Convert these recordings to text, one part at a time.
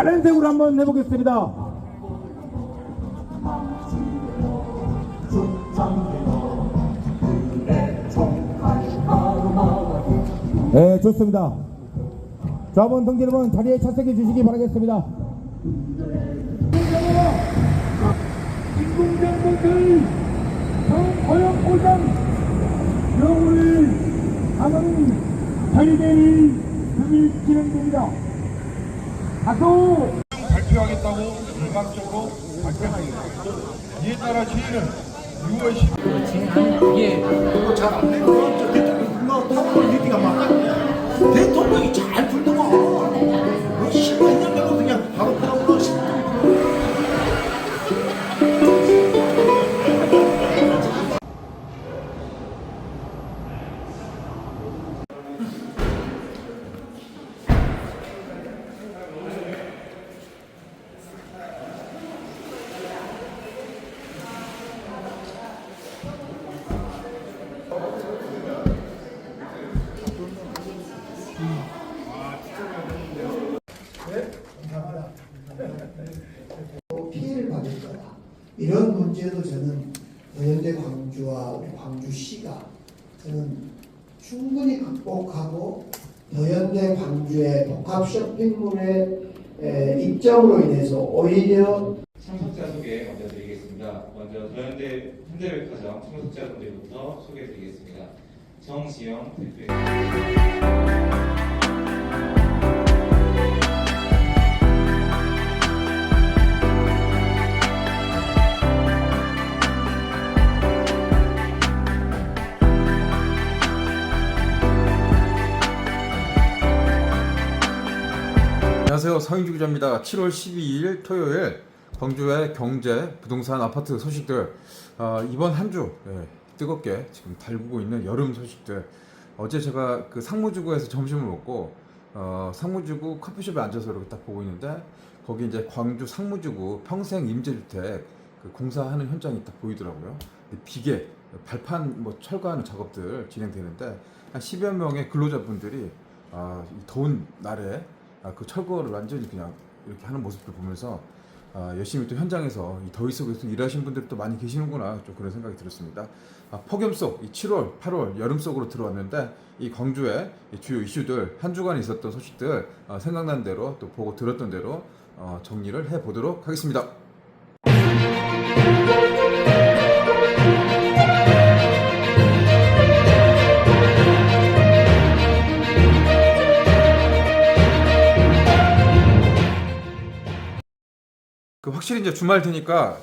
파란색으로 한번 해보겠습니다. 네, 좋습니다. 좌번 동지 여러분 자리에 착석해 주시기 바라겠습니다. 인공장군들 정호영 오장 영우를 하는 자리대의 등이 진행됩니다. 발표하겠다고 일방적으로 발표합니다. 이에 따라 저희는 6월 10일 대통령이 저는 충분히 극복하고 더현대 광주의 복합 쇼핑몰의 에, 입장으로 인해서 오히려 참석자 소개 먼저 드리겠습니다. 먼저 더현대 현대백화점 참석자분들부터 소개드리겠습니다. 정지영 대표. 서인주 기자입니다. 7월 12일 토요일 광주의 경제, 부동산, 아파트 소식들 어, 이번 한주 뜨겁게 지금 달구고 있는 여름 소식들 어제 제가 그 상무주구에서 점심을 먹고 어, 상무주구 커피숍에 앉아서 이렇게 딱 보고 있는데 거기 이제 광주 상무주구 평생 임대주택 그 공사하는 현장이 딱 보이더라고요. 비계 발판 뭐 철거하는 작업들 진행되는데 한 10여 명의 근로자분들이 아, 이 더운 날에 아, 그 철거를 완전히 그냥 이렇게 하는 모습을 보면서 아, 열심히 또 현장에서 이 더위 속에서 일하시는 분들이 또 많이 계시는구나 좀 그런 생각이 들었습니다. 아, 폭염 속, 이 7월, 8월 여름 속으로 들어왔는데 이 광주의 이 주요 이슈들 한 주간 있었던 소식들 어, 생각난 대로 또 보고 들었던 대로 어, 정리를 해 보도록 하겠습니다. 확실히 이제 주말 되니까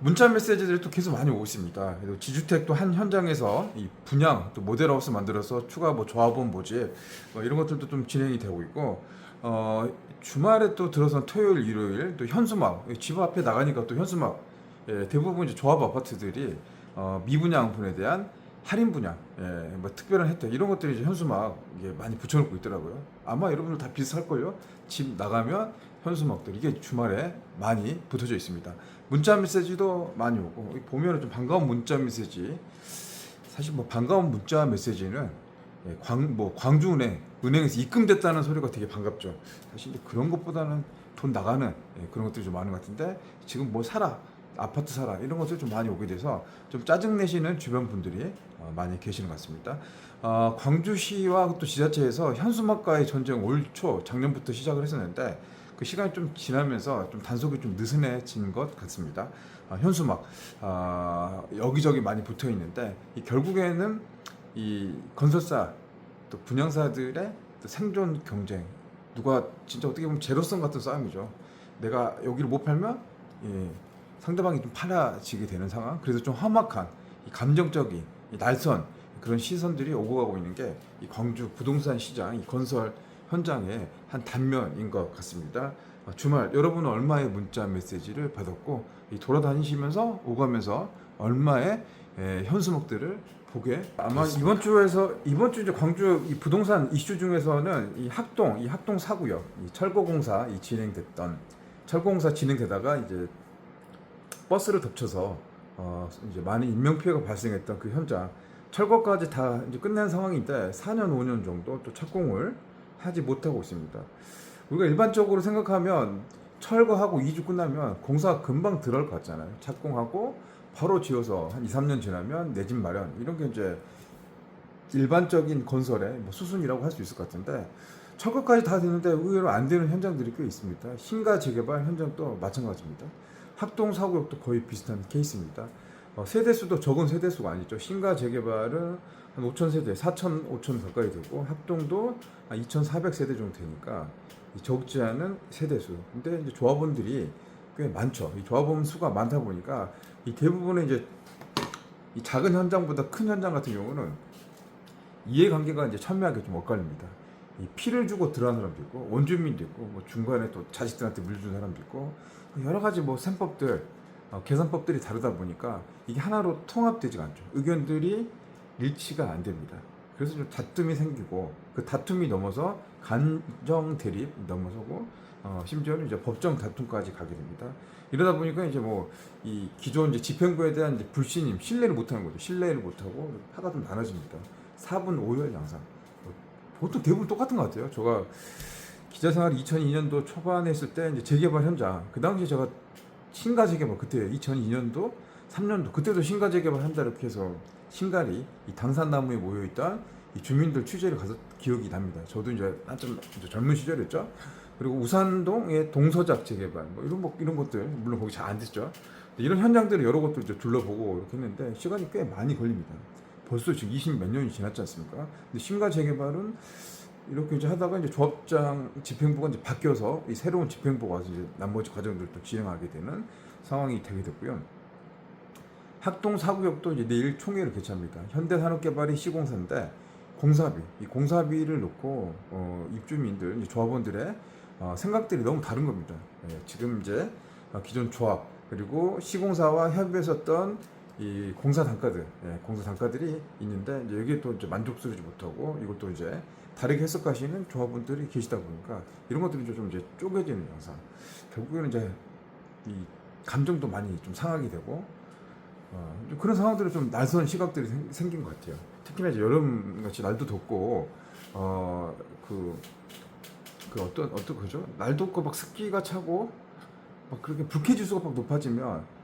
문자 메시지들이 또 계속 많이 오고 있습니다. 그리고 지주택도 한 현장에서 이 분양 또 모델하우스 만들어서 추가 뭐 조합원 모집 뭐 이런 것들도 좀 진행이 되고 있고 어 주말에 또 들어선 토요일 일요일 또 현수막 집 앞에 나가니까 또 현수막 예, 대부분 이제 조합 아파트들이 어, 미분양 분에 대한 할인 분양, 예, 뭐 특별한 혜택 이런 것들이 이제 현수막 이게 많이 붙여놓고 있더라고요. 아마 여러분들 다 비슷할 걸요. 집 나가면 현수막들 이게 주말에 많이 붙어져 있습니다. 문자 메시지도 많이 오고 보면은 좀 반가운 문자 메시지. 사실 뭐 반가운 문자 메시지는 예, 광, 뭐 광주은행 은행에서 입금됐다는 소리가 되게 반갑죠. 사실 그런 것보다는 돈 나가는 예, 그런 것들이 좀 많은 것 같은데 지금 뭐 사라 아파트 사라 이런 것들이 좀 많이 오게 돼서 좀 짜증 내시는 주변 분들이 어, 많이 계시는 것 같습니다. 어, 광주시와 또 지자체에서 현수막과의 전쟁 올 초 작년부터 시작을 했었는데 그 시간이 좀 지나면서 좀 단속이 좀 느슨해진 것 같습니다. 아, 현수막 아, 여기저기 많이 붙어 있는데 이 결국에는 이 건설사 또 분양사들의 또 생존 경쟁 누가 진짜 어떻게 보면 제로섬 같은 싸움이죠. 내가 여기를 못 팔면 예, 상대방이 좀 팔아지게 되는 상황. 그래서 좀 험악한 이 감정적인 이 날선 그런 시선들이 오고 가고 있는 게 이 광주 부동산 시장 이 건설 현장의 한 단면인 것 같습니다. 어, 주말 여러분은 얼마의 문자 메시지를 받았고 이 돌아다니시면서 오가면서 얼마의 에, 현수막들을 보게 아마 이번 주에서 이번 주 이제 광주 이 부동산 이슈 중에서는 이 학동 이 학동 사구역 이 철거공사 이 진행됐던 철거공사 진행되다가 이제 버스를 덮쳐서 어 이제 많은 인명 피해가 발생했던 그 현장 철거까지 다 이제 끝낸 상황인데 4년 5년 정도 또 착공을 하지 못하고 있습니다. 우리가 일반적으로 생각하면 철거하고 2주 끝나면 공사 금방 들어갈 것 같잖아요. 착공하고 바로 지어서 한 2, 3년 지나면 내 집 마련 이런 게 이제 일반적인 건설의 뭐 수순이라고 할 수 있을 것 같은데 철거까지 다 되는데 의외로 안 되는 현장들이 꽤 있습니다. 신가 재개발 현장도 마찬가지입니다. 학동 사구역도 거의 비슷한 케이스입니다. 어, 세대수도 적은 세대수가 아니죠. 신가 재개발은 한 5천 세대, 4천, 5천 가까이 되고 학동도 한 2,400 세대 정도 되니까 이 적지 않은 세대수. 근데 이제 조합원들이 꽤 많죠. 이 조합원 수가 많다 보니까 이 대부분의 이제 이 작은 현장보다 큰 현장 같은 경우는 이해관계가 이제 첨예하게 좀 엇갈립니다. 이 피를 주고 들어간 사람도 있고 원주민도 있고 뭐 중간에 또 자식들한테 물준 사람도 있고 여러 가지 뭐 셈법들 어, 계산법들이 다르다 보니까 이게 하나로 통합되지가 않죠. 의견들이 일치가 안 됩니다. 그래서 좀 다툼이 생기고 그 다툼이 넘어서 감정 대립 넘어서고 어, 심지어는 이제 법정 다툼까지 가게 됩니다. 이러다 보니까 이제 뭐 이 기존 이제 집행부에 대한 이제 불신임, 신뢰를 못하는 거죠. 신뢰를 못하고 파가 좀 나눠집니다. 4분 5열 양상. 뭐 보통 대부분 똑같은 것 같아요. 제가 기자 생활 2002년도 초반에 했을 때 이제 재개발 현장 그 당시에 제가 신가 재개발 그때 2002년도 3년도 그때도 신가 재개발 한다 이렇게 해서 신갈이 이 당산나무에 모여 있던 이 주민들 취재를 가서 기억이 납니다. 저도 이제 한참 이제 젊은 시절이었죠. 그리고 우산동의 동서작 재개발 뭐 이런 뭐 이런 것들 물론 거기 잘 안 됐죠. 이런 현장들을 여러 곳들 이제 둘러보고 이렇게 했는데 시간이 꽤 많이 걸립니다. 벌써 지금 20 몇 년이 지났지 않습니까? 근데 신가 재개발은 이렇게 이제 하다가 이제 조합장 집행부가 이제 바뀌어서 이 새로운 집행부가 와서 이제 나머지 과정들도 진행하게 되는 상황이 되게 됐고요. 학동 사구역도 이제 내일 총회를 개최합니다. 현대산업개발이 시공사인데 공사비, 이 공사비를 놓고 어, 입주민들, 조합원들의 어, 생각들이 너무 다른 겁니다. 예, 지금 이제 어, 기존 조합 그리고 시공사와 협의했었던 이 공사 단가들, 예, 공사 단가들이 있는데 여기에 또 이제 만족스러우지 못하고 이것도 이제 다르게 해석하시는 조합원들이 계시다 보니까 이런 것들이 좀 이제 쪼개지는 영상. 결국에는 이제 이 감정도 많이 좀 상하게 되고 어, 좀 그런 상황들이 좀 낯선 시각들이 생, 생긴 것 같아요. 특히나 이제 여름 같이 날도 덥고 어그 그 어떤 어떤 거죠? 날 덥고 막 습기가 차고 막 그렇게 불쾌 지수가 막 높아지면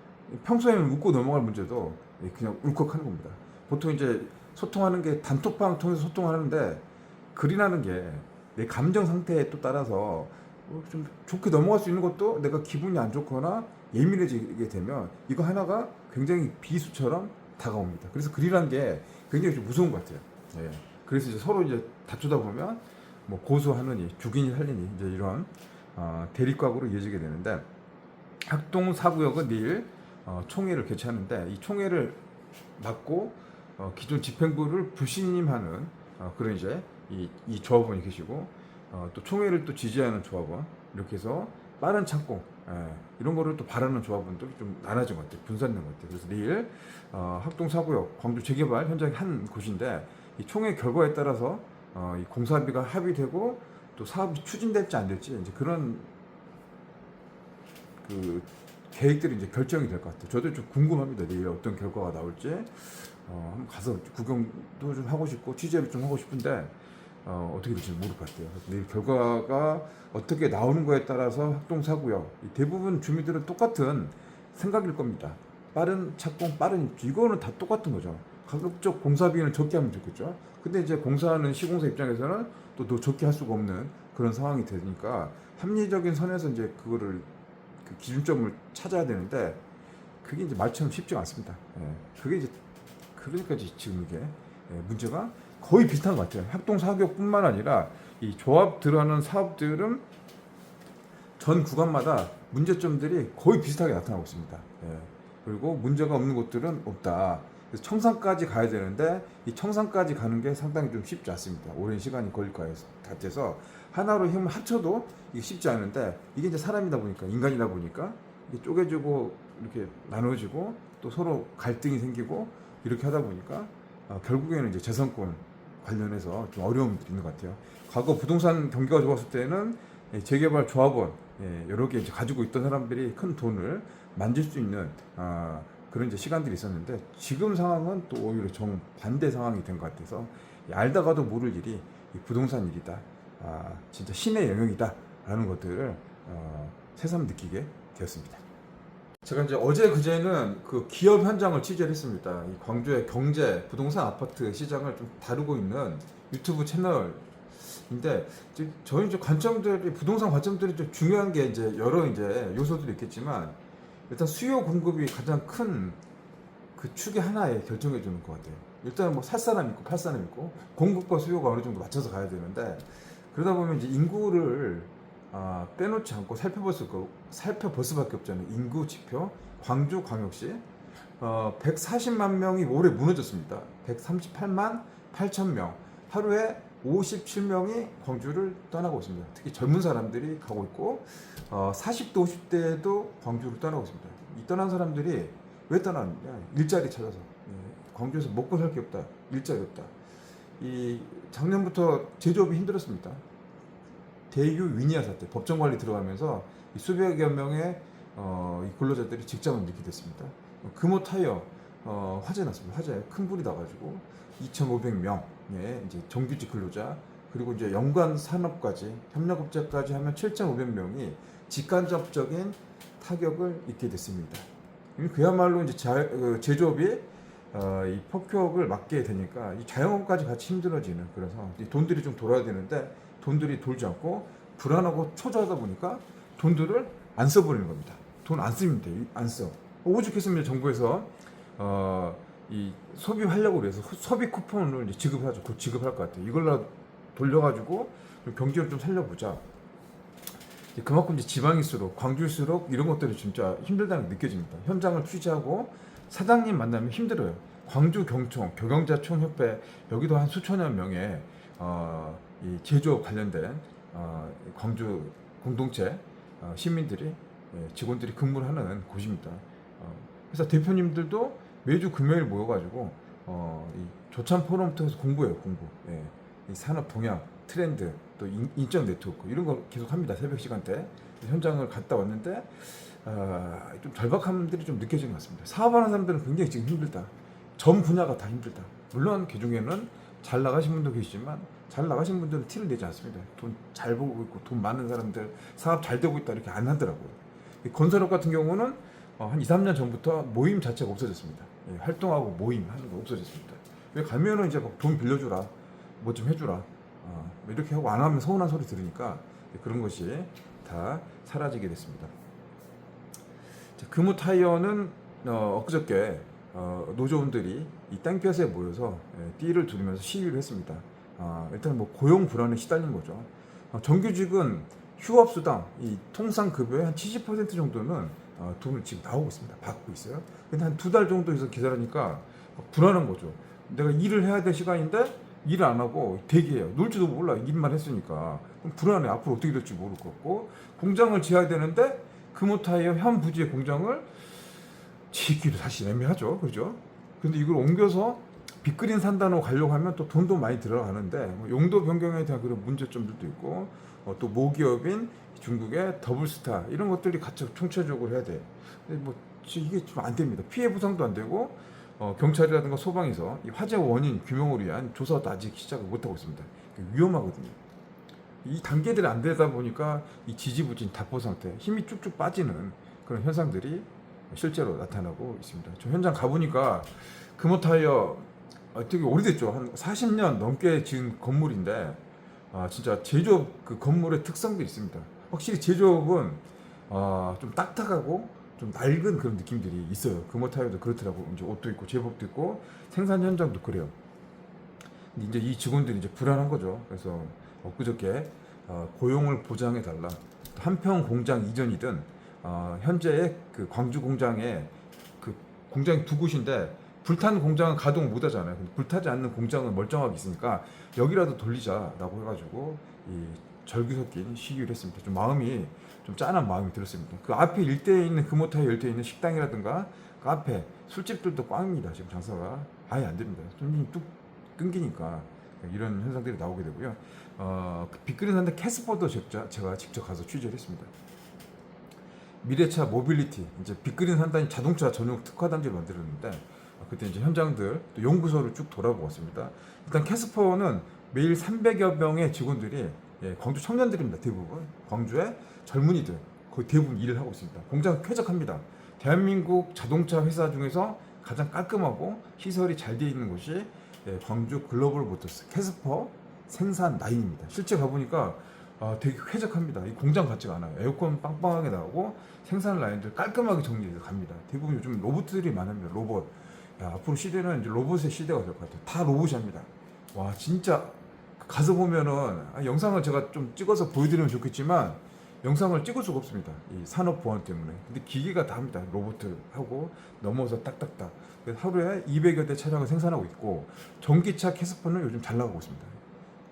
평소에는 웃고 넘어갈 문제도 그냥 울컥하는 겁니다. 보통 이제 소통하는 게 단톡방 통해서 소통하는데 글이라는 게 내 감정 상태에 또 따라서 어, 좀 좋게 넘어갈 수 있는 것도 내가 기분이 안 좋거나 예민해지게 되면 이거 하나가 굉장히 비수처럼 다가옵니다. 그래서 글이라는 게 굉장히 좀 무서운 것 같아요. 예. 그래서 이제 서로 이제 다투다 보면 뭐 고소하느니 죽이니 살리니 이제 이런 어, 대립각으로 이어지게 되는데 학동 사구역은 내일 어, 총회를 개최하는데 이 총회를 맡고 어, 기존 집행부를 불신임하는 어, 그런 이제 이, 이 조합원이 계시고 어, 또 총회를 또 지지하는 조합원 이렇게 해서 빠른 착공 예, 이런 거를 또 바라는 조합원도 좀 나눠진 것 같아요. 분산된 것 같아요. 그래서 내일 어, 학동 사구역 광주 재개발 현장의 한 곳인데 이 총회 결과에 따라서 어, 이 공사비가 합의되고 또 사업이 추진될지 안 될지 이제 그런 그 계획들이 이제 결정이 될 것 같아요. 저도 좀 궁금합니다. 내일 어떤 결과가 나올지 어, 한번 가서 구경도 좀 하고 싶고 취재를 좀 하고 싶은데 어, 어떻게 될지. 그래서 내일 결과가 어떻게 나오는 거에 따라서 합동사고요. 대부분 주민들은 똑같은 생각일 겁니다. 빠른 착공, 빠른 입주 이거는 다 똑같은 거죠. 가급적 공사비는 적게 하면 좋겠죠. 근데 이제 공사하는 시공사 입장에서는 또더 적게 할 수가 없는 그런 상황이 되니까 합리적인 선에서 이제 그거를 그 기준점을 찾아야 되는데 그게 이제 말처럼 쉽지가 않습니다. 예. 그게 이제 그러니까 지금 이게 예, 문제가 거의 비슷한 것 같아요. 합동 사격뿐만 아니라 이 조합 들어가는 사업들은 전 구간마다 문제점들이 거의 비슷하게 나타나고 있습니다. 예. 그리고 문제가 없는 곳들은 없다. 그래서 청산까지 가야 되는데 이 청산까지 가는 게 상당히 좀 쉽지 않습니다. 오랜 시간이 걸릴 것 같아서 하나로 힘을 합쳐도 이게 쉽지 않은데 이게 이제 사람이다 보니까 인간이다 보니까 이게 쪼개지고 이렇게 나눠지고 또 서로 갈등이 생기고 이렇게 하다 보니까 어, 결국에는 이제 재산권 관련해서 좀 어려움이 있는 것 같아요. 과거 부동산 경기가 좋았을 때는 예, 재개발 조합원 예, 여러 개 이제 가지고 있던 사람들이 큰 돈을 만질 수 있는 아, 그런 이제 시간들이 있었는데 지금 상황은 또 오히려 정 반대 상황이 된 것 같아서 이 알다가도 모를 일이 이 부동산 일이다. 아, 진짜 신의 영역이다. 라는 것들을 어, 새삼 느끼게 되었습니다. 제가 이제 어제 그제는 그 기업 현장을 취재를 했습니다. 이 광주의 경제, 부동산 아파트 시장을 좀 다루고 있는 유튜브 채널인데 이제 저희 이제 관점들이 부동산 관점들이 좀 중요한 게 이제 여러 이제 요소들이 있겠지만 일단 수요 공급이 가장 큰 그 축의 하나에 결정해 주는 것 같아요. 일단 뭐 살 사람 있고 팔 사람 있고 공급과 수요가 어느 정도 맞춰서 가야 되는데 그러다 보면 이제 인구를 아, 빼놓지 않고 살펴볼 수 살펴볼 수밖에 없잖아요. 인구 지표 광주 광역시 어, 140만 명이 올해 무너졌습니다. 138만 8천 명 하루에 57명이 광주를 떠나고 있습니다. 특히 젊은 사람들이 가고 있고 어, 40대 50대도 광주를 떠나고 있습니다. 이 떠난 사람들이 왜 떠나느냐? 일자리 찾아서 예, 광주에서 먹고 살 게 없다. 일자리 없다. 이 작년부터 제조업이 힘들었습니다. 대유 위니아 사태 법정 관리 들어가면서 이 수백여 명의 어, 이 근로자들이 직장을 잃게 됐습니다. 어, 금호 타이어 어, 화재 났습니다. 화재 큰 불이 나가지고 2,500명의 이제 정규직 근로자 그리고 이제 연관 산업까지 협력업체까지 하면 7,500명이 직간접적인 타격을 입게 됐습니다. 이 그야말로 이제 자, 그 제조업이 어, 이 폭격을 맞게 되니까 이 자영업까지 같이 힘들어지는 그래서 이 돈들이 좀 돌아야 되는데 돈들이 돌지 않고 불안하고 초조하다 보니까 돈들을 안 써버리는 겁니다. 돈안 씁니다. 이- 안 써. 오죽했으면 정부에서 어, 이 소비하려고 그래서 소- 소비 쿠폰을 이제 지급하죠. 곧 지급할 것 같아요. 이걸로 돌려가지고 좀 경제를 좀 살려보자. 그만큼 이제 지방일수록 광주일수록 이런 것들이 진짜 힘들다는 게 느껴집니다. 현장을 취재하고 사장님 만나면 힘들어요. 광주 경총 교경자 총협회 여기도 한 수천여 명의 어, 이 제조업 관련된 어, 이 광주 공동체 어, 시민들이 예, 직원들이 근무를 하는 곳입니다. 어, 그래서 대표님들도 매주 금요일 모여가지고 어, 이 조찬 포럼 통해서 공부해요 공부. 예. 이 산업 동향, 트렌드, 또 인, 인적 네트워크 이런 걸 계속 합니다. 새벽 시간대 현장을 갔다 왔는데 아, 좀 절박함들이 좀 느껴지는 것 같습니다. 사업하는 사람들은 굉장히 지금 힘들다. 전 분야가 다 힘들다. 물론 그 중에는 잘 나가신 분도 계시지만 잘 나가신 분들은 티를 내지 않습니다. 돈 잘 벌고 있고 돈 많은 사람들 사업 잘 되고 있다 이렇게 안 하더라고요. 이 건설업 같은 경우는 어, 한 2, 3년 전부터 모임 자체가 없어졌습니다. 예, 활동하고 모임 하는 거 없어졌습니다. 왜 가면은 이제 막 돈 빌려주라, 뭐 좀 해주라, 어, 뭐 이렇게 하고 안 하면 서운한 소리 들으니까 그런 것이 다 사라지게 됐습니다. 자, 금호 타이어는 어, 엊그저께 어, 노조원들이 이 땡볕에 모여서 예, 띠를 두르면서 시위를 했습니다. 아, 일단 뭐 고용 불안에 시달린 거죠. 어, 정규직은 휴업 수당, 이 통상 급여의 한 70% 정도는 어, 돈을 지금 나오고 있습니다. 받고 있어요. 근데 한 두 달 정도 해서 기다리니까 불안한 거죠. 내가 일을 해야 될 시간인데 일을 안 하고 대기해요. 놀지도 몰라. 일만 했으니까. 그럼 불안해. 앞으로 어떻게 될지 모를 것 같고. 공장을 지어야 되는데 금호타이어 현 부지의 공장을 짓기도 사실 애매하죠. 그죠? 근데 이걸 옮겨서 빅그린 산단으로 가려고 하면 또 돈도 많이 들어가는데 뭐 용도 변경에 대한 그런 문제점들도 있고 어, 또 모기업인 중국의 더블스타 이런 것들이 같이 총체적으로 해야 돼. 근데 뭐 지- 이게 좀 안 됩니다. 피해 보상도 안 되고 어, 경찰이라든가 소방에서 이 화재 원인 규명을 위한 조사도 아직 시작을 못 하고 있습니다. 위험하거든요. 이 단계들이 안 되다 보니까 이 지지부진 답보 상태, 힘이 쭉쭉 빠지는 그런 현상들이 실제로 나타나고 있습니다. 저 현장 가보니까 금호 타이어 어, 되게 오래됐죠. 한 40년 넘게 지은 건물인데 아, 진짜 제조업 그 건물의 특성도 있습니다. 확실히 제조업은 아, 좀 딱딱하고 좀 낡은 그런 느낌들이 있어요. 금호 타이어도 그렇더라고. 이제 옷도 있고 제법도 있고 생산 현장도 그래요. 이제 이 직원들이 이제 불안한 거죠. 그래서 엊그저께 어, 고용을 보장해 달라. 한평 공장 이전이든 어, 현재의 그 광주 공장에 그 공장이 두 곳인데 불탄 공장은 가동 못 하잖아요. 불타지 않는 공장은 멀쩡하게 있으니까 여기라도 돌리자라고 해가지고 이 절규 섞인 시위를 했습니다. 좀 마음이 좀 짠한 마음이 들었습니다. 그 앞에 일대에 있는 금호타이 일대에 있는 식당이라든가 카페, 술집들도 꽝입니다. 지금 장사가 아예 안 됩니다. 손님이 뚝 끊기니까 이런 현상들이 나오게 되고요. 어, 그 빅그린 산대 캐스퍼도 제가, 제가 직접 가서 취재를 했습니다. 미래차 모빌리티 이제 빅그린 산단이 자동차 전용 특화 단지를 만들었는데 어, 그때 이제 현장들 또 연구소를 쭉 돌아보고 왔습니다. 일단 캐스퍼는 매일 300여 명의 직원들이 예, 광주 청년들입니다 대부분 광주의 젊은이들 거의 대부분 일을 하고 있습니다. 공장 쾌적합니다. 대한민국 자동차 회사 중에서 가장 깔끔하고 시설이 잘 되어 있는 곳이 예, 광주 글로벌 모터스 캐스퍼 생산 라인입니다. 실제 가보니까 아, 되게 쾌적합니다. 이 공장 같지가 않아요. 에어컨 빵빵하게 나오고 생산 라인들 깔끔하게 정리해서 갑니다. 대부분 요즘 로봇들이 많습니다. 로봇. 야, 앞으로 시대는 이제 로봇의 시대가 될 것 같아요. 다 로봇이 합니다. 와, 진짜 가서 보면은 아, 영상을 제가 좀 찍어서 보여드리면 좋겠지만 영상을 찍을 수가 없습니다. 이 산업 보안 때문에. 근데 기계가 다 합니다. 로봇을 하고 넘어서 딱딱딱. 하루에 200여 대 차량을 생산하고 있고 전기차 캐스퍼는 요즘 잘 나가고 있습니다.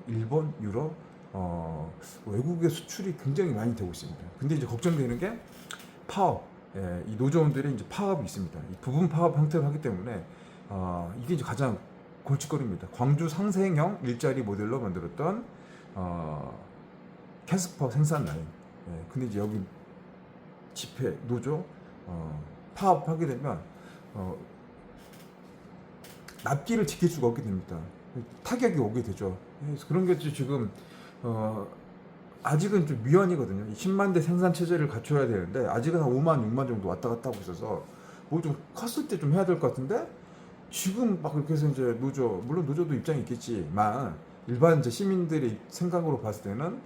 일본, 유럽, 어, 외국의 수출이 굉장히 많이 되고 있습니다. 근데 이제 걱정되는 게 파업, 예, 이 노조원들의 이제 파업이 있습니다. 이 부분 파업 형태로 하기 때문에 어, 이게 이제 가장 골칫거리입니다. 광주 상생형 일자리 모델로 만들었던 어, 캐스퍼 생산 라인. 예, 근데 이제 여기 집회 노조 어, 파업하게 되면 어, 납기를 지킬 수가 없게 됩니다. 타격이 오게 되죠. 그래서 그런 게 지금 어, 아직은 좀 미연이거든요. 10만 대 생산 체제를 갖춰야 되는데 아직은 한 5만, 6만 정도 왔다 갔다 하고 있어서 뭐 좀 컸을 때 좀 해야 될 것 같은데 지금 막 그렇게 해서 이제 노조 물론 노조도 입장이 있겠지만 일반 이제 시민들의 생각으로 봤을 때는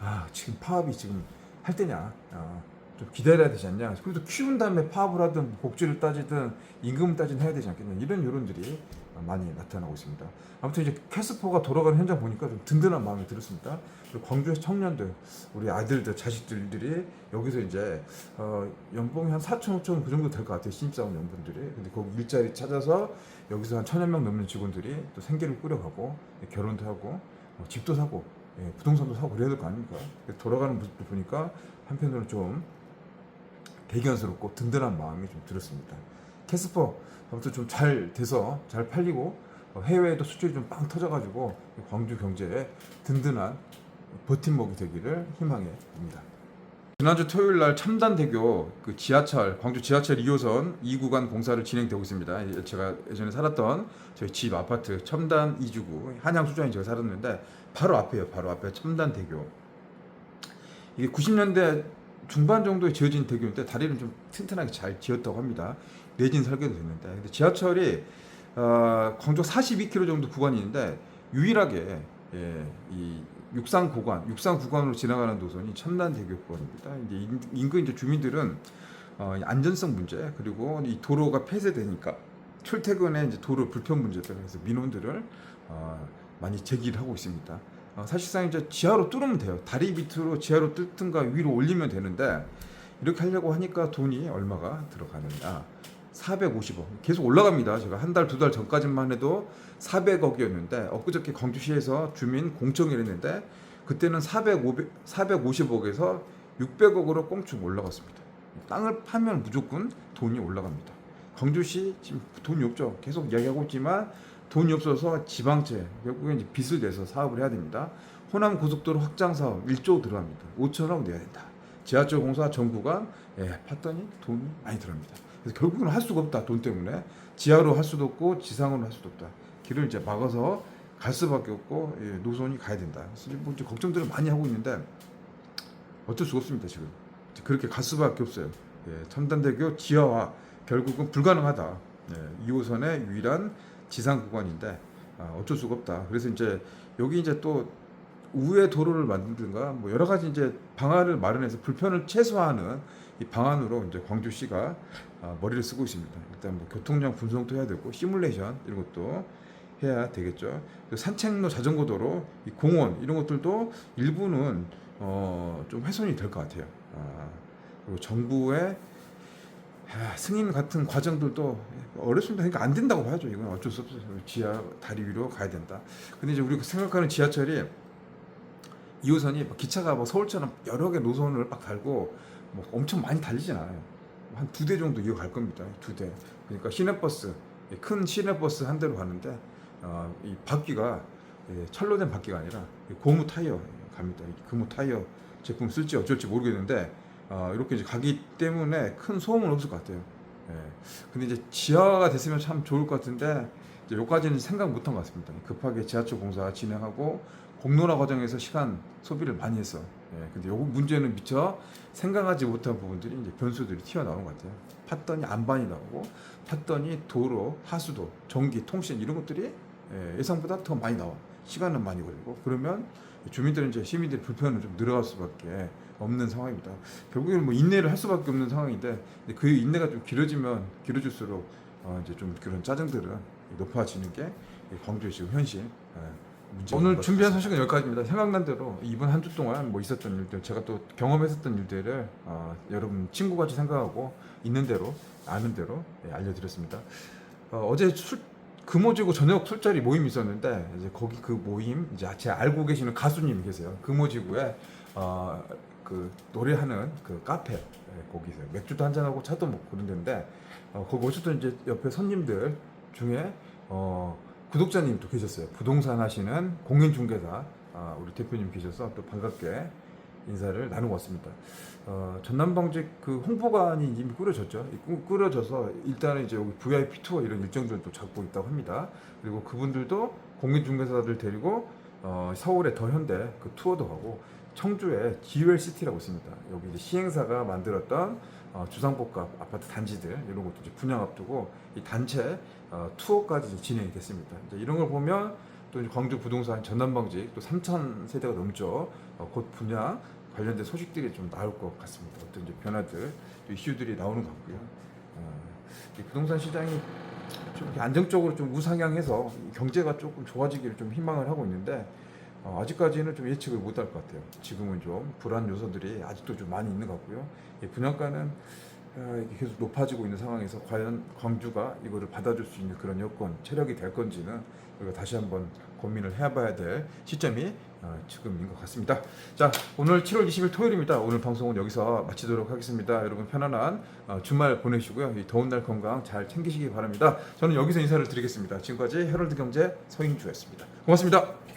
아 지금 파업이 지금 할 때냐 아, 좀 기다려야 되지 않냐 그래도 키운 다음에 파업을 하든 복지를 따지든 임금을 따지든 해야 되지 않겠냐 이런 여론들이 많이 나타나고 있습니다. 아무튼 이제 캐스퍼가 돌아가는 현장 보니까 좀 든든한 마음이 들었습니다. 그리고 광주의 청년들, 우리 아들들, 자식들이 여기서 이제 어, 연봉이 한 4천, 5천 그 정도 될 것 같아요. 신입사원 연분들이. 근데 거기 일자리 찾아서 여기서 한 천여 명 넘는 직원들이 또 생계를 꾸려가고 결혼도 하고 어, 집도 사고 예, 부동산도 사고 그래야 될 거 아닙니까? 돌아가는 모습도 보니까 한편으로는 좀 대견스럽고 든든한 마음이 좀 들었습니다. 캐스퍼 아무튼 좀 잘 돼서 잘 팔리고 어, 해외에도 수출이 좀 빵 터져가지고 광주 경제에 든든한 버팀목이 되기를 희망해 봅니다. 지난주 토요일 날 첨단대교 그 지하철 광주 지하철 2호선 2구간 공사를 진행되고 있습니다. 제가 예전에 살았던 저희 집 아파트 첨단 2주구 한양 수자인 제가 살았는데 바로 앞에요. 바로 앞에 첨단대교. 이게 90년대 중반 정도에 지어진 대교인데 다리는 좀 튼튼하게 잘 지었다고 합니다. 내진 설계도 됐는데 근데 지하철이 어, 광주 42km 정도 구간이 있는데 유일하게 예, 이 육상 구간, 육상 구간으로 지나가는 노선이 첨단대교 구간입니다. 이제 인- 인근 이제 주민들은 어, 이 안전성 문제 그리고 이 도로가 폐쇄되니까 출퇴근에 이제 도로 불편 문제들 그래서 민원들을 어, 많이 제기를 하고 있습니다. 어, 사실상 이제 지하로 뚫으면 돼요. 다리 밑으로 지하로 뚫든가 위로 올리면 되는데 이렇게 하려고 하니까 돈이 얼마가 들어가느냐? 450억 계속 올라갑니다. 제가 한 달 두 달 전까지만 해도 400억이었는데 엊그저께 광주시에서 주민 공청회를 했는데 그때는 400, 500, 450억에서 600억으로 꽁충 올라갔습니다. 땅을 파면 무조건 돈이 올라갑니다. 광주시 지금 돈이 없죠. 계속 이야기하고 있지만 돈이 없어서 지방채 결국엔 이제 빚을 내서 사업을 해야 됩니다. 호남 고속도로 확장 사업 1조 들어갑니다. 5천억 내야 된다. 지하철 공사 정부가 예, 팠더니 돈이 많이 들어갑니다. 그래서 결국은 할 수가 없다 돈 때문에 지하로 할 수도 없고 지상으로 할 수도 없다. 길을 이제 막아서 갈 수밖에 없고 예, 노선이 가야 된다. 그래서 뭐 걱정들을 많이 하고 있는데 어쩔 수가 없습니다 지금 그렇게 갈 수밖에 없어요. 예, 첨단대교 지하화 결국은 불가능하다. 예, 2호선의 유일한 지상 구간인데 아, 어쩔 수가 없다. 그래서 이제 여기 이제 또 우회 도로를 만들든가 뭐 여러 가지 이제 방안을 마련해서 불편을 최소화하는 이 방안으로 이제 광주시가 아, 머리를 쓰고 있습니다. 일단 뭐 교통량 분석도 해야 되고 시뮬레이션 이런 것도 해야 되겠죠. 그리고 산책로, 자전거 도로, 이 공원 이런 것들도 일부는 어, 좀 훼손이 될 것 같아요. 아, 그리고 정부의 아, 승인 같은 과정들도 어렵습니다. 그러니까 안 된다고 봐야죠. 이건 어쩔 수 없어요. 지하 다리 위로 가야 된다. 근데 이제 우리가 생각하는 지하철이 2호선이 뭐 기차가 뭐 서울처럼 여러 개 노선을 막 달고 뭐 엄청 많이 달리진 않아요. 한 두 대 정도 이어갈 겁니다. 두 대. 그러니까 시내버스, 큰 시내버스 한 대로 가는데 어, 이 바퀴가 예, 철로 된 바퀴가 아니라 고무 타이어 갑니다. 이 고무 타이어 제품 쓸지 어쩔지 모르겠는데 어, 이렇게 이제 가기 때문에 큰 소음은 없을 것 같아요. 예. 근데 이제 지하가 됐으면 참 좋을 것 같은데 이제 여기까지는 생각 못한 것 같습니다. 급하게 지하철 공사 진행하고 공론화 과정에서 시간 소비를 많이 했어. 예, 근데 요거 문제는 미처 생각하지 못한 부분들이 이제 변수들이 튀어나오는 것 같아요. 팠더니 안반이 나오고 팠더니 도로, 하수도, 전기, 통신 이런 것들이 예, 예상보다 더 많이 나와. 시간은 많이 걸리고 그러면 주민들은 이제 시민들의 불편은 좀 늘어갈 수밖에 없는 상황입니다. 결국에는 뭐 인내를 할 수밖에 없는 상황인데 그 인내가 좀 길어지면 길어질수록 어 이제 좀 그런 짜증들은 높아지는 게 광주의 지금 현실. 예. 오늘 준비한 소식은 여기까지입니다. 생각난 대로 이번 한 주 동안 뭐 있었던 일들, 제가 또 경험했었던 일들을 어, 여러분 친구같이 생각하고 있는 대로 아는 대로 예, 알려드렸습니다. 어, 어제 술 금오지구 저녁 술자리 모임이 있었는데 이제 거기 그 모임 이제 제 알고 계시는 가수님이 계세요. 금오지구에 어, 그 노래하는 그 카페 예, 거기서 맥주도 한잔 하고 차도 먹고 그런 데인데 어, 거기 오셨던 이제 옆에 손님들 중에 어, 구독자님도 계셨어요. 부동산 하시는 공인중개사 아, 우리 대표님 계셔서 또 반갑게 인사를 나누고 왔습니다. 어, 전남방직 그 홍보관이 이미 꾸려졌죠. 꾸려져서 일단은 이제 여기 VIP 투어 이런 일정들도 잡고 있다고 합니다. 그리고 그분들도 공인중개사들 데리고 어, 서울의 더 현대 그 투어도 하고 청주에 기웰 시티라고 있습니다. 여기 이제 시행사가 만들었던 어, 주상복합 아파트 단지들 이런 것도 이제 분양 앞두고 이 단체 어, 투어까지 진행이 됐습니다. 이제 이런 걸 보면 또 이제 광주 부동산 전남방직 또 3천 세대가 넘죠. 어, 곧 분양 관련된 소식들이 좀 나올 것 같습니다. 어떤 이제 변화들, 또 이슈들이 나오는 것 같고요. 어, 이 부동산 시장이 좀 안정적으로 좀 우상향해서 이 경제가 조금 좋아지기를 좀 희망을 하고 있는데 어, 아직까지는 좀 예측을 못할 것 같아요. 지금은 좀 불안 요소들이 아직도 좀 많이 있는 것 같고요. 이 분양가는 어, 계속 높아지고 있는 상황에서 과연 광주가 이거를 받아줄 수 있는 그런 여건, 체력이 될 건지는 우리가 다시 한번 고민을 해봐야 될 시점이 어, 지금인 것 같습니다. 자, 오늘 7월 20일 토요일입니다. 오늘 방송은 여기서 마치도록 하겠습니다. 여러분 편안한 어, 주말 보내시고요. 이 더운 날 건강 잘 챙기시기 바랍니다. 저는 여기서 인사를 드리겠습니다. 지금까지 헤럴드 경제 서인주였습니다. 고맙습니다.